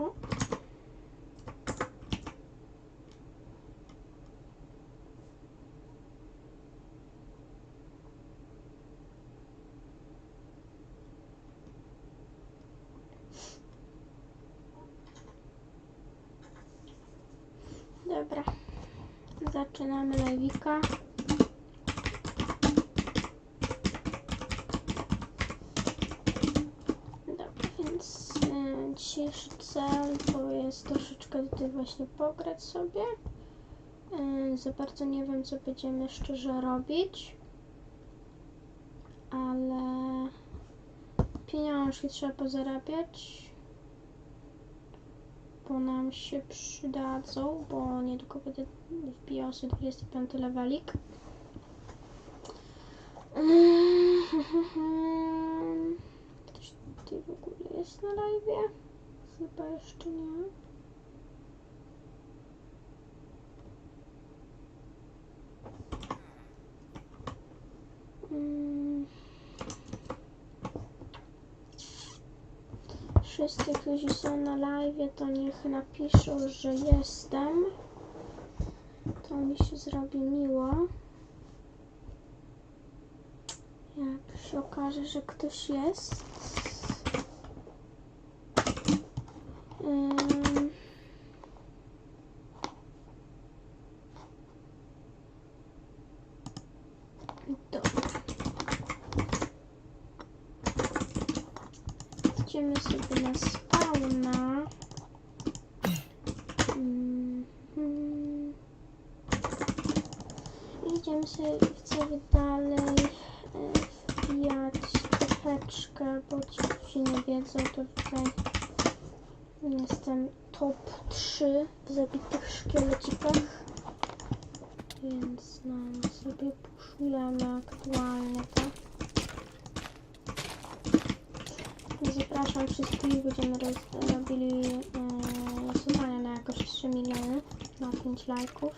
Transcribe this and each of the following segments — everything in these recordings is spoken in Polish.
O. Dobra. Zaczynamy live'ika. Dobra, więc e, dzisiejszy cel to jest troszeczkę tutaj właśnie pograć sobie. E, za bardzo nie wiem, co będziemy szczerze robić, ale pieniążki trzeba pozarabiać, bo nam się przydadzą, bo niedługo będę wbijał sobie 25 levelik. Ktoś tutaj w ogóle jest na live? Chyba jeszcze nie. Wszyscy, którzy są na live, to niech napiszą, że jestem. To mi się zrobi miło. Jak się okaże, że ktoś jest. Ym. Dobra. Idziemy sobie na spawna. Mhm. Idziemy sobie, sobie dalej e, wbijać troszeczkę, bo ci, którzy nie wiedzą, to tutaj jestem top 3 w zabitych szkielecikach. Więc no, sobie puszujemy aktualnie to. Zapraszam wszystkich, będziemy roz, robili e, losowania na jakoś 3 miliony na 5 lajków.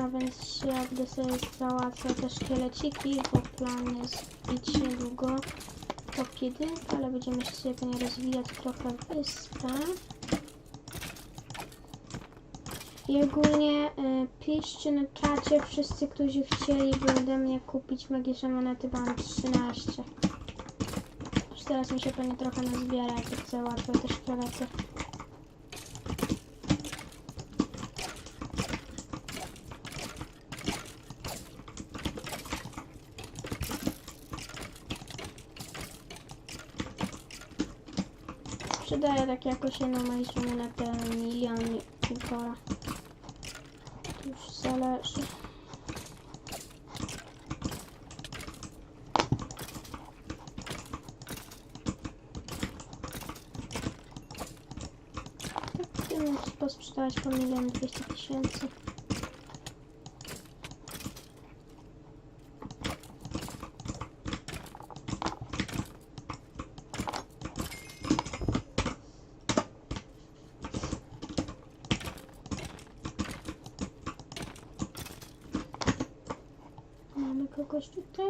No więc ja będę sobie załatwiał te szkieleciki, bo plan jest bić niedługo top 1, ale będziemy sobie pewnie rozwijać trochę wyspę. I ogólnie y, piszcie na czacie wszyscy, którzy chcieliby ode mnie kupić magiczne monety, bo mam 13. Już teraz mi się pewnie trochę nazbiera, jak łatwo te szkielety. Tak jakoś jedną magiczną monetę milion i półtora. To już zależy. Tak, tym posprzedawać po milion dwieście tysięcy. Kogoś tutaj?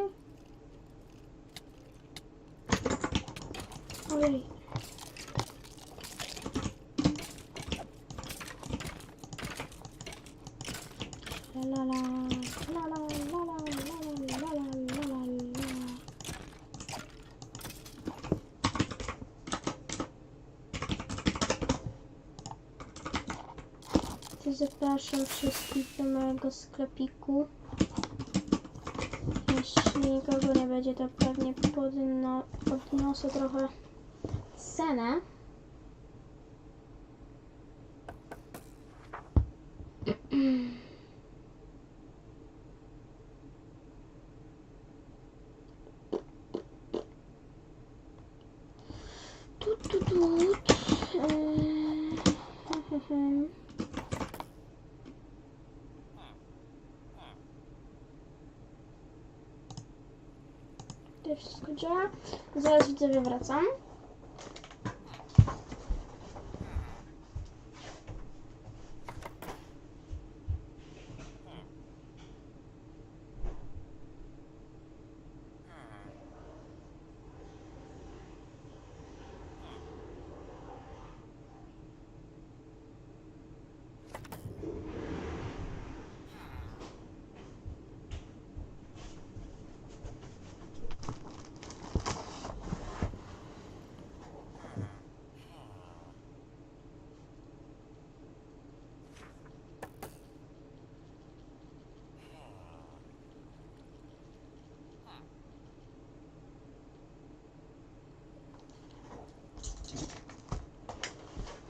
Ojej. La la la, la la la la la la la la Zapraszam wszystkich do mojego sklepiku. Nikogo nie będzie, to pewnie podno, podniosę trochę cenę. Tu, tu, tu. Eee, To wszystko działa. Zaraz widzowie wracam.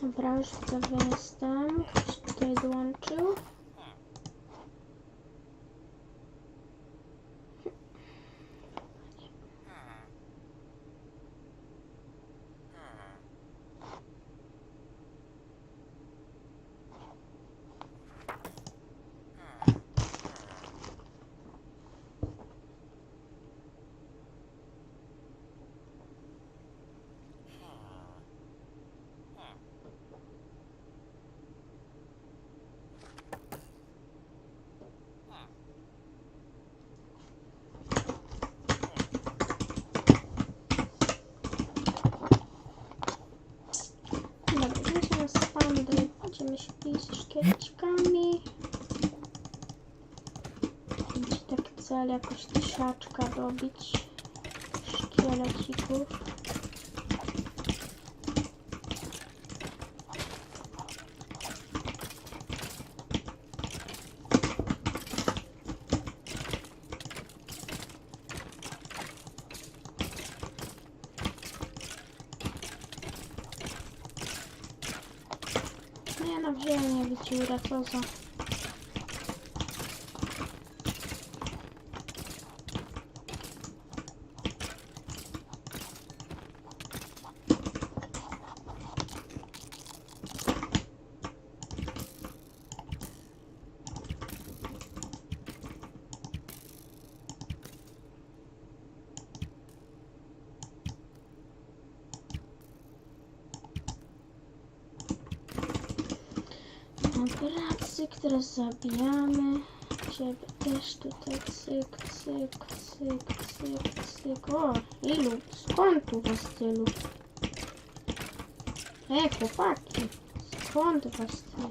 Dobra, już widzowie jestem. Ktoś tutaj dołączył. Dobra, idziemy na spawny, będziemy się bić z szkieleczkami. Będzie taki cel, jakoś tysiaczka dobić szkielecików. Nie no, wziąłem nie wyciura, co za... Dobra, cyk, teraz zabijamy. Ciebie też tutaj cyk, cyk, cyk, cyk, cyk. O, ilu? Skąd tu was tylu? Ej, chłopaki, skąd was tylu?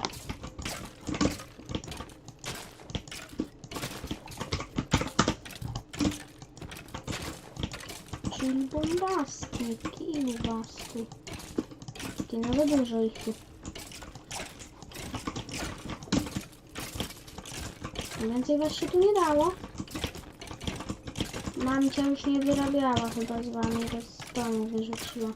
Czyli bombastyk, ilu was tu? Ty nawet dużo ich tu. Więcej was się tu nie dało. Mamcia już nie wyrabiała chyba z wami, że z domu wyrzuciła.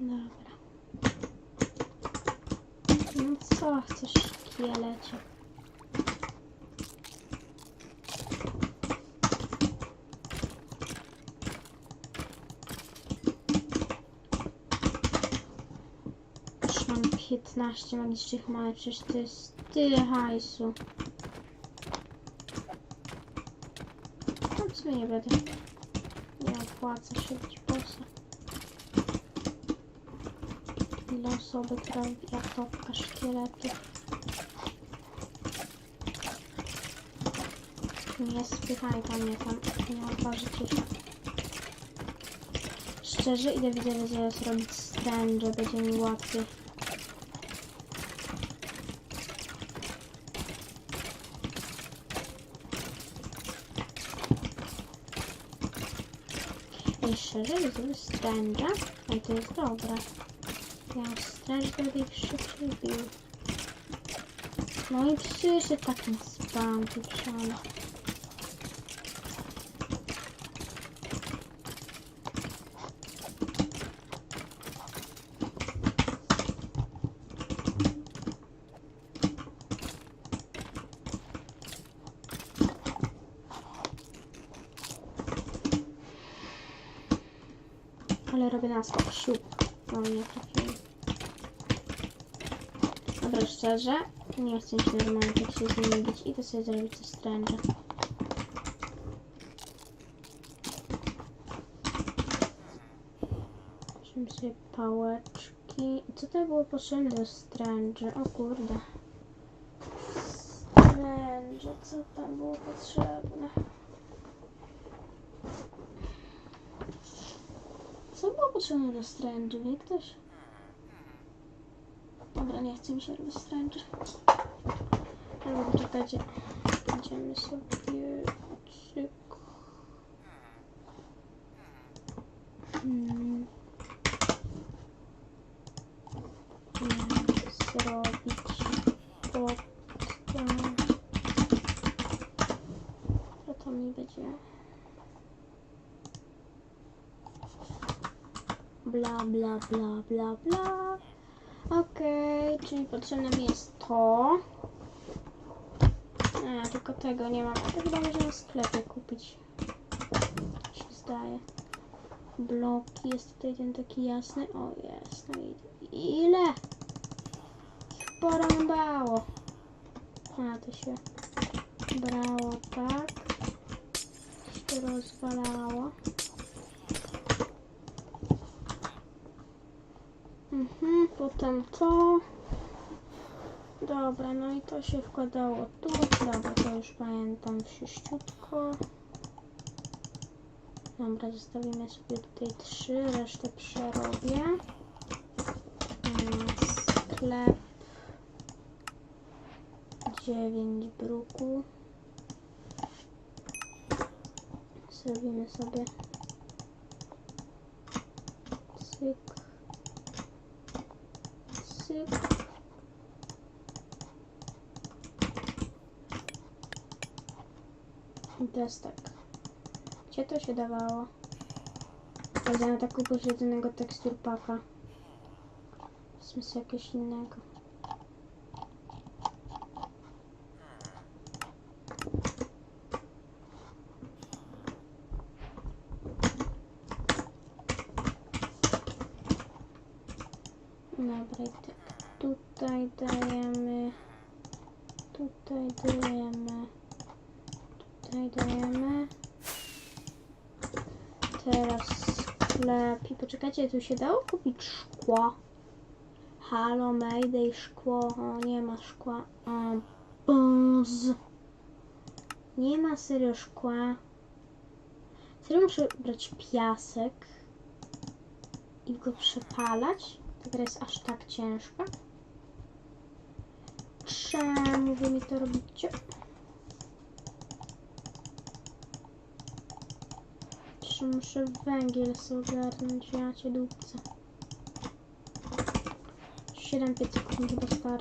Dobra. No co chcesz, szkielecie? Już mam 15 magicznych małych, przecież to jest tyle hajsu. No w sumie nie będę. Nie opłaca się być bossa. Ile osoby, która wbija topka szkieletów. Nie spychaj tam mnie tam, nie odważycie się. Szczerze idę widzę, że zaraz robić strange, będzie mi łatwiej. I szczerze widzę strange'a, i to jest dobre. Ja straż będę ich szybciej bił. No i przyszedł taki spam pieprzony. Ale robię na skok siup. No nie trafiłem. Dobra, szczerze, nie chcę się normalnie tak się z nimi bić. Idę sobie zrobić coś strange'a. sobie pałeczki. Co to było potrzebne do Strange? O kurde. Strange, co tam było potrzebne? Potrzebne do Strange? Wie ktoś? Dobra, nie chce mi się Strange. Albo poczekajcie. Będziemy sobie... Hmm, Zrobić pod tym. Co to mi będzie? Bla bla bla bla bla. Okej, czyli potrzebne mi jest to. A, tylko tego nie mam. To chyba można w sklepie kupić. Tak się zdaje. Bloki, jest tutaj ten taki jasny. O, jest. No ile? Porąbało. A, to się brało tak. Się rozwalało. Mhm, potem to. Dobra, no i to się wkładało tu. Dobra, to już pamiętam wszyściutko. Dobra, zostawimy sobie tutaj trzy, resztę przerobię. Mm, Sklep. 9 bruku. Zrobimy sobie cyk, cyk. I teraz tak. Gdzie to się dawało? Wziąłem taką pośredzonego teksturpaka. Smysł jakiegoś innego. Dobra, i tak. Tutaj dajemy. Tutaj dajemy. Tutaj dajemy. Teraz sklep. I poczekajcie, tu się dało kupić szkło. Halo, Mayday, szkło. O, nie ma szkła. O, buzz. Nie ma serio szkła. Serio muszę brać piasek i go przepalać? Gra jest aż tak ciężka. Czemu wy mi to robicie? Jeszcze muszę węgiel sobie ogarnąć, ja cię dupcę. 7 piecyków mi chyba.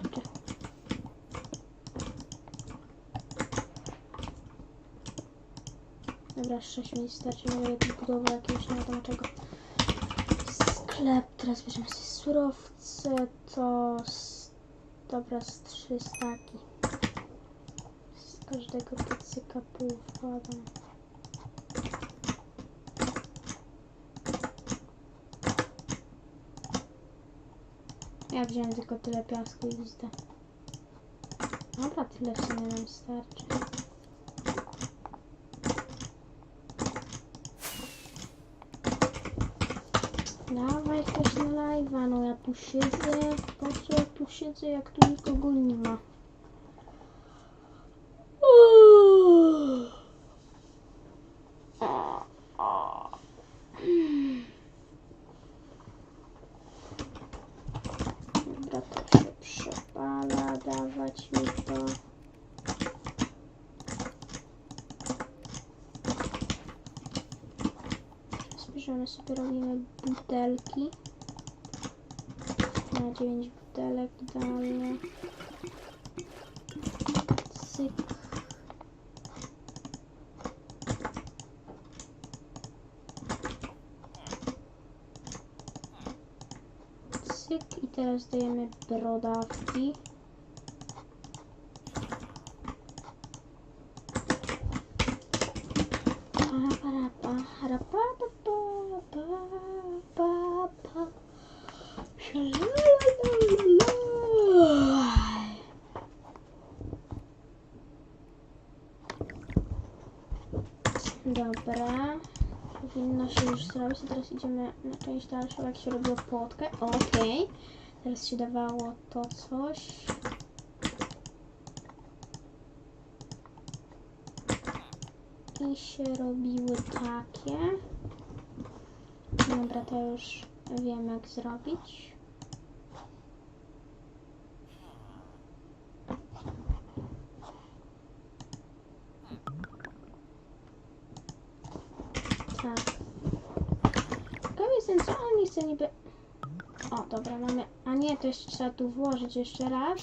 Dobra, 6 mi starczy, nie będę budował jakiegoś nie wiadomo czego. Sklep, teraz bierzemy sobie surowce, to... Dobra, z 3 staki. Z każdego piecyka pół wkładam. Ja wziąłem tylko tyle piasku i zda. Dobra, tyle w sumie nam starczy. Dawaj ktoś na live'a, no ja tu siedzę. Ja tu siedzę, jak tu nikogo nie ma? Dobra, to się przepala, dawać mi to. Zbierzemy sobie, robimy butelki. Na 9 butelek idealnie. Cyk. Cyk i teraz dajemy brodawki. Paraparapa, Się już zrobić. Teraz idziemy na część dalszą, jak się robiło płotkę. Okej. Teraz się dawało to coś. I się robiły takie. Dobra, to już wiem jak zrobić. Tak. Ciekawy jestem, co O, dobra, mamy... A nie, to jeszcze trzeba tu włożyć jeszcze raz.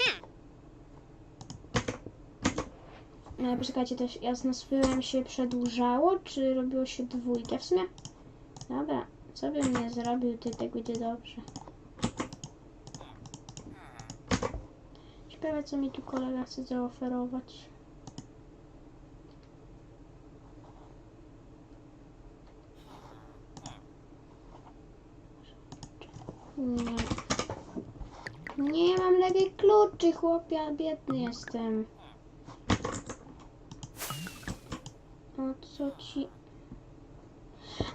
No, poczekajcie, to ja z naszyłem się przedłużało, czy robiło się dwójkę w sumie? Dobra, co bym nie zrobił, i tak będzie dobrze. Ciekawe, co mi tu kolega chce zaoferować. Nie. Nie mam lepiej kluczy, chłopie, biedny jestem. O co ci...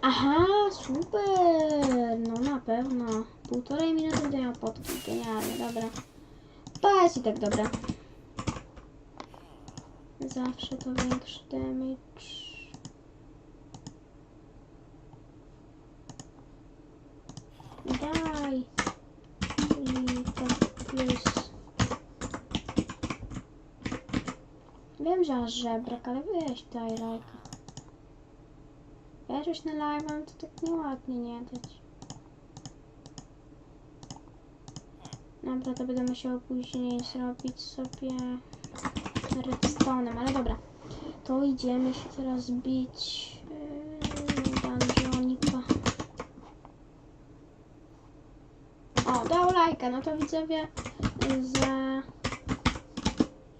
Aha, super! No na pewno. Półtorej minuty miał potki. Genialnie, dobra. Jest i tak dobra. Zawsze to większy damage. Daj. I tak plus. Że masz żebrak, ale weź daj lajka. Wierzysz na live, to tak nieładnie nie dać. Dobra, to będę musiał później zrobić sobie redstone'em, ale dobra. To idziemy się teraz bić yy, dungeonika. O, dał lajka, no to widzowie za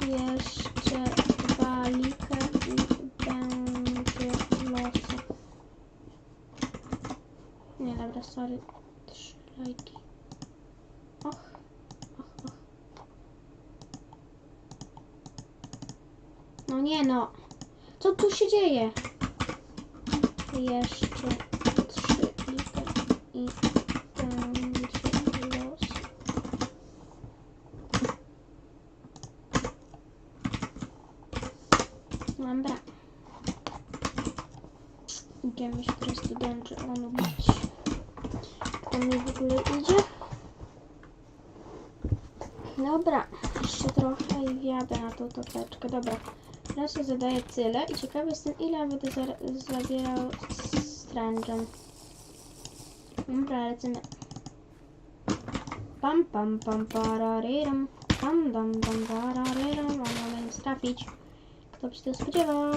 jeszcze dwa likę i będzie losa. Nie, dobra, sorry. Trzy lajki. Och, och, och. No nie no. Co tu się dzieje? Jeszcze trzy i będzie los. Dobra. Idziemy się do dungeonu bić. To mi w ogóle idzie. Dobra, jeszcze trochę i wjadę na tą topeczkę. Dobra, teraz zadaję tyle i ciekawy jestem ile będę za- zabierał z Strange'em. Dobra, lecimy. Pam pam pam parariram. Pam dam dam parariram. Mam nic trafić. Kto by się tego spodziewał?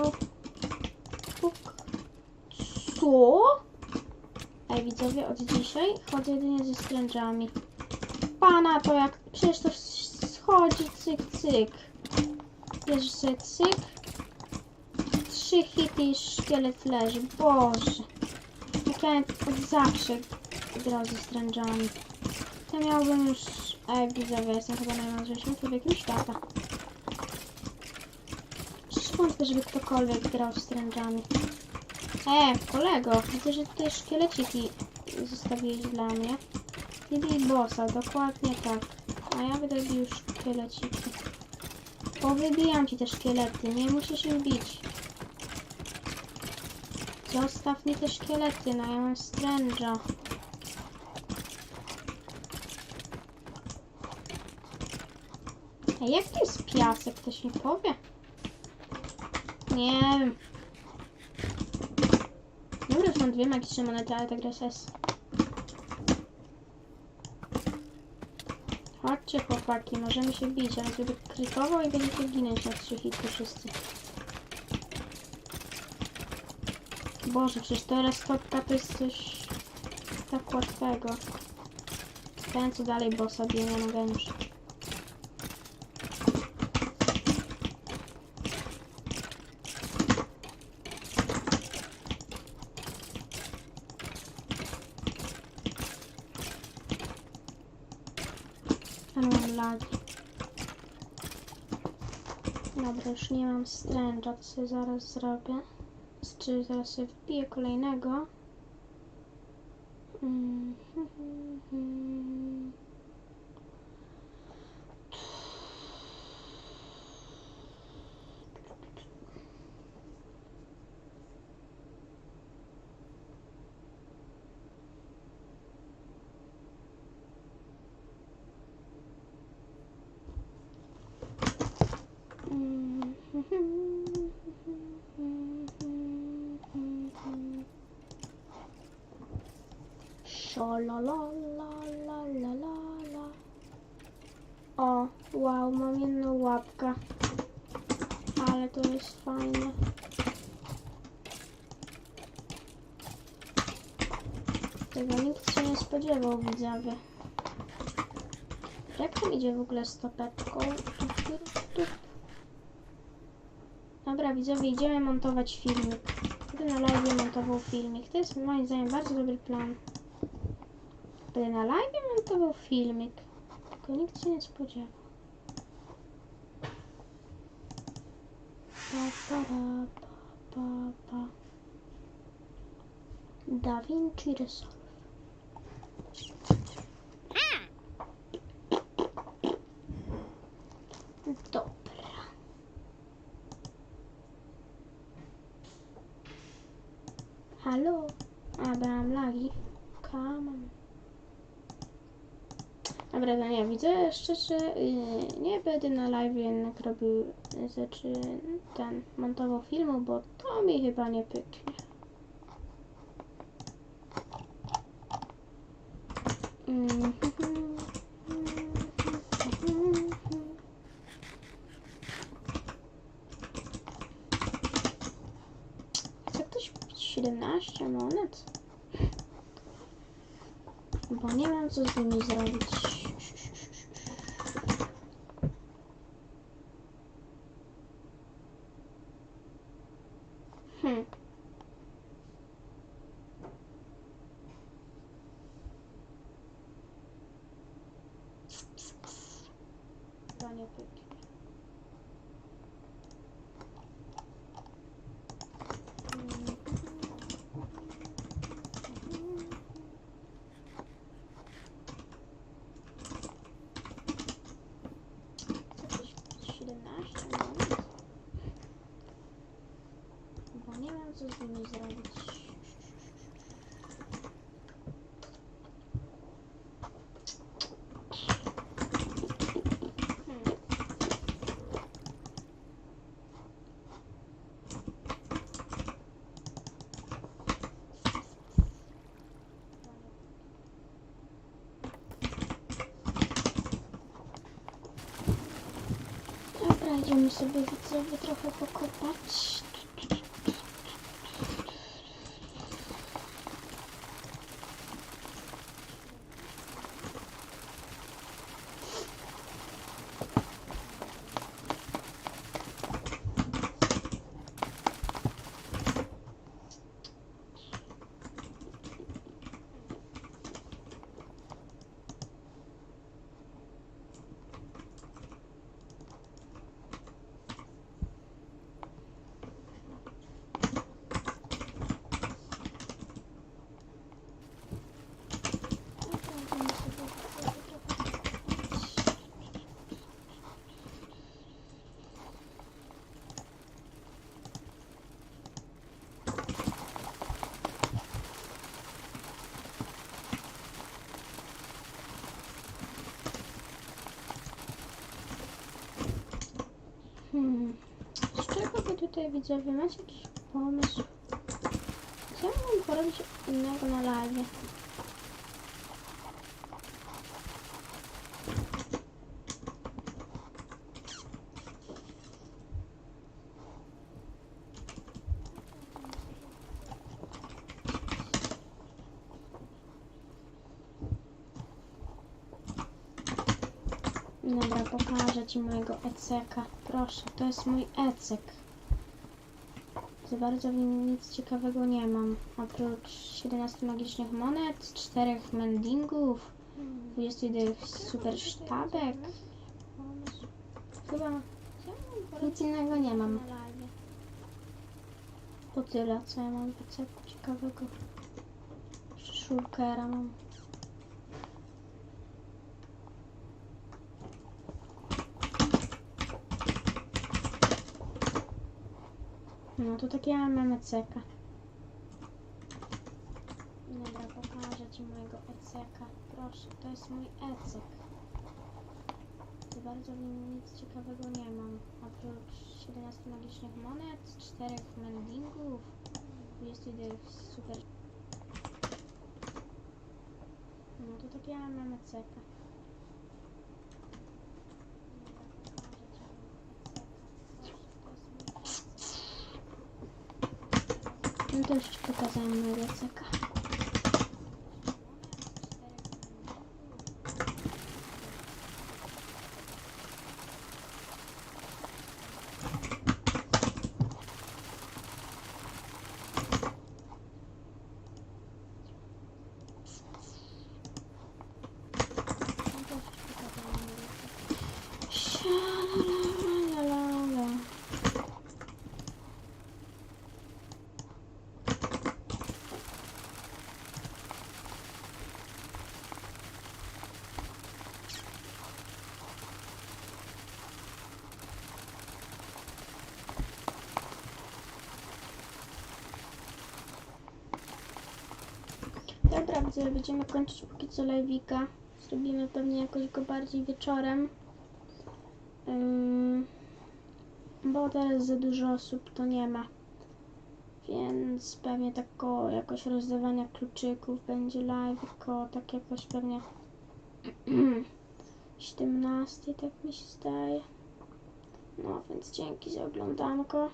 Puk. Co? Ej widzowie, od dzisiaj chodzę jedynie ze Strange'ami. Pana to jak... Przecież to schodzi cyk cyk. Bierzesz sobie cyk. Trzy hity i szkielet leży. Boże. Jak ja od zawsze grał ze Strange'ami. To miałbym już... Ej widzowie, jestem chyba najmądrzejszym człowiekiem świata. Przecież wątpię, żeby ktokolwiek grał z Strange'ami. E, kolego, widzę, że tutaj szkieleciki zostawiłeś dla mnie. Nie bij bossa, dokładnie tak. A ja będę bił szkieleciki. Powybijam ci te szkielety, nie musisz ich bić. Zostaw mi te szkielety, no ja mam stręża. A jak to jest piasek, ktoś mi powie? Nie wiem. Mam dwie magiczne monety, ale ta gra jest Chodźcie chłopaki, możemy się bić, ale żeby krytował i będziecie ginąć na trzy hity wszyscy. Boże, przecież teraz stopka to jest coś tak łatwego. Ten co dalej bossa bije, nie mogę już. Ale mam lagi. Dobra, już nie mam stręża, to sobie zaraz zrobię. Czy zaraz sobie wbiję kolejnego. Szalalalalalalala. O, wow, mam jedną łapkę. Ale to jest fajne. Tego nikt się nie spodziewał, widzowie. Jak tam idzie w ogóle z tup. Dobra, widzowie, idziemy montować filmik. Będę na live montował filmik. To jest moim zdaniem bardzo dobry plan. Będę na live montował filmik. Tylko nikt się nie spodziewał. Pa, pa, pa, pa, pa. Da Vinci Resolve. Mam. Come on. Dobra, no nie, widzę szczerze, yy, nie będę na live jednak robił rzeczy, ten, montował filmu, bo to mi chyba nie pyknie. Mhm. Chce ktoś kupić 17 monet? Bo nie mam co z nimi zrobić. Hmm. Chyba nie pyknie. Jakieś 17 monet? Bo nie wiem co z nimi zrobić. Hmm. Dobra, idziemy sobie widzowie trochę pokopać. Dobra, idziemy sobie widzowie trochę pokopać. Hmm. Z tutaj widzowie macie jakiś pomysł? Co ja mógłbym porobić innego na live? Dobra, pokażę Ci mojego eceka. Proszę, to jest mój ecek. Za bardzo w nim nic ciekawego nie mam. Oprócz 17 magicznych monet, 4 mendingów, 22 super sztabek. Chyba nic innego nie mam. To tyle, co ja mam w ciekawego. Przyszło. shulkera mam. No to takie mamy ceka. Dobra, pokażę Ci mojego eceka. Proszę, to jest mój ecek. Za bardzo nic ciekawego nie mam. Oprócz 17 magicznych monet, 4 mendingów, 22 super. No to takie mamy ceka. Dobra, pokażę Ci mojego eceka. Proszę, to jest mój ecek. No to już Ci pokazałem mojego eceka. Sha-la-la-la-la-la. Dobra, widzowie, będziemy kończyć póki co live'ika. Zrobimy pewnie jakoś go bardziej wieczorem. Bo teraz za dużo osób to nie ma. Więc pewnie tak koło jakoś rozdawania kluczyków będzie live, koło tak jakoś pewnie 17, tak mi się zdaje. No więc dzięki za oglądanko.